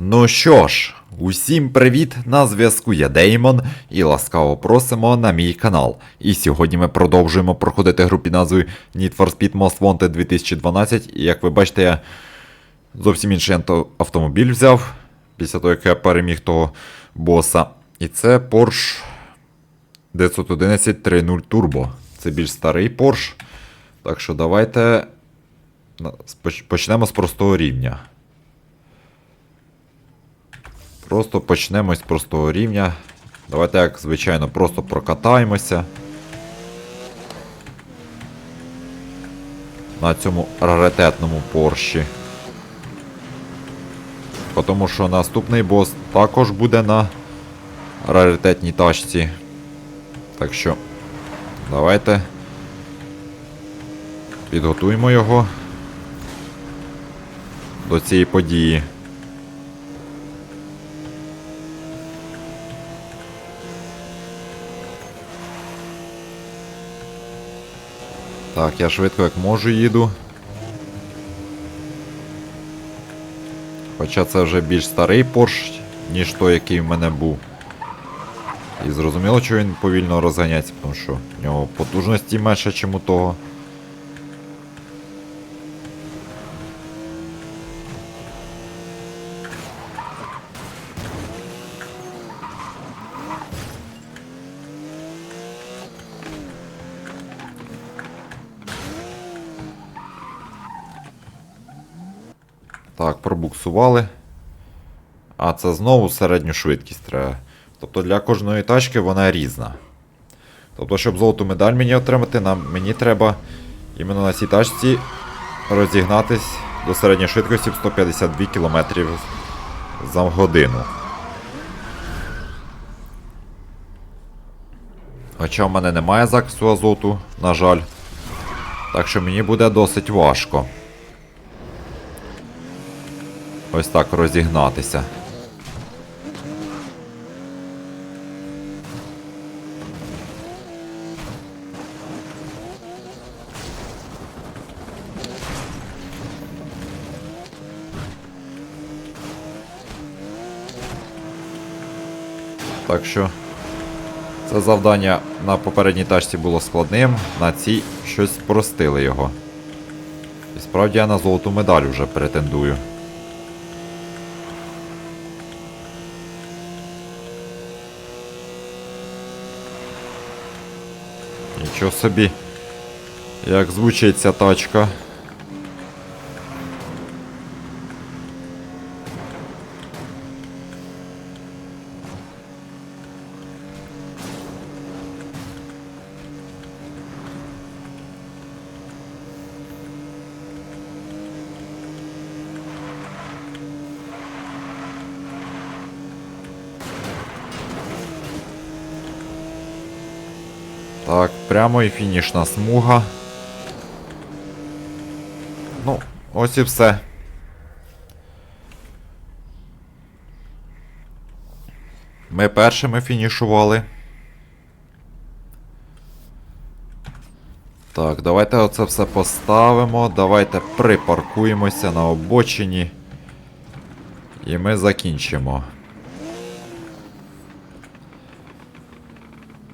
Ну що ж, усім привіт! На зв'язку я Деймон і ласкаво просимо на мій канал. І сьогодні ми продовжуємо проходити гру під назвою Need for Speed Most Wanted 2012. І як ви бачите, я зовсім інший автомобіль взяв після того, як я переміг того боса. І це Porsche 911 3.0 Turbo. Це більш старий Porsche. Так що давайте почнемо з простого рівня. Просто почнемо з простого рівня. Давайте, як звичайно, просто прокатаємося. На цьому раритетному порші. Тому що наступний бос також буде на раритетній тачці. Так що, давайте підготуємо його до цієї події. Так, я швидко як можу їду. Хоча це вже більш старий Порш, ніж той, який в мене був. І зрозуміло, що він повільно розганяється, тому що в нього потужності менше, ніж у того. Так, пробуксували. А це знову середню швидкість треба. Тобто для кожної тачки вона різна. Тобто, щоб золоту медаль мені отримати, нам, мені треба іменно на цій тачці розігнатись до середньої швидкості в 152 км за годину. Хоча в мене немає захисту азоту, на жаль. Так що мені буде досить важко. Ось так розігнатися. Так що це завдання на попередній тачці було складним, на цій щось спростили його. І справді я на золоту медаль вже претендую. Нічого собі. Як звучить ця тачка. Так, прямо і фінішна смуга. Ну, ось і все. Ми першими фінішували. Так, давайте оце все поставимо. Давайте припаркуємося на обочині. І ми закінчимо.